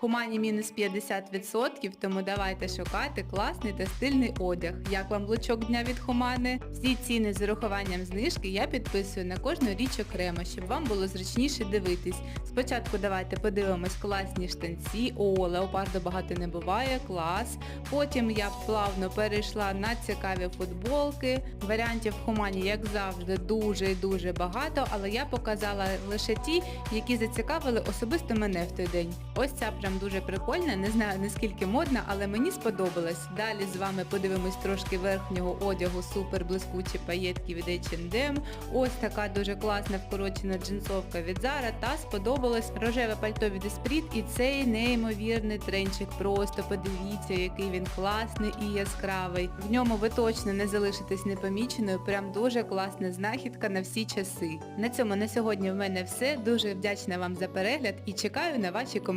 Хумані мінус 50%, тому давайте шукати класний та стильний одяг. Як вам лучок дня від Хумани? Всі ціни з урахуванням знижки я підписую на кожну річ окремо, щоб вам було зручніше дивитись. Спочатку давайте подивимось класні штанці. О, леопарду багато не буває, клас. Потім я плавно перейшла на цікаві футболки. Варіантів в Хумані, як завжди, дуже і дуже багато, але я показала лише ті, які зацікавили особисто мене в той день. Ось ця прям дуже прикольна, не знаю наскільки модна, але мені сподобалось. Далі з вами подивимось трошки верхнього одягу, супер блискучі паєтки від H&M. Ось така дуже класна вкорочена джинсовка від Zara та сподобалось рожеве пальто від Esprit і цей неймовірний тренчик. Просто подивіться, який він класний і яскравий. В ньому ви точно не залишитесь непоміченою. Прям дуже класна знахідка на всі часи. На цьому на сьогодні в мене все. Дуже вдячна вам за перегляд і чекаю на ваші коментарі.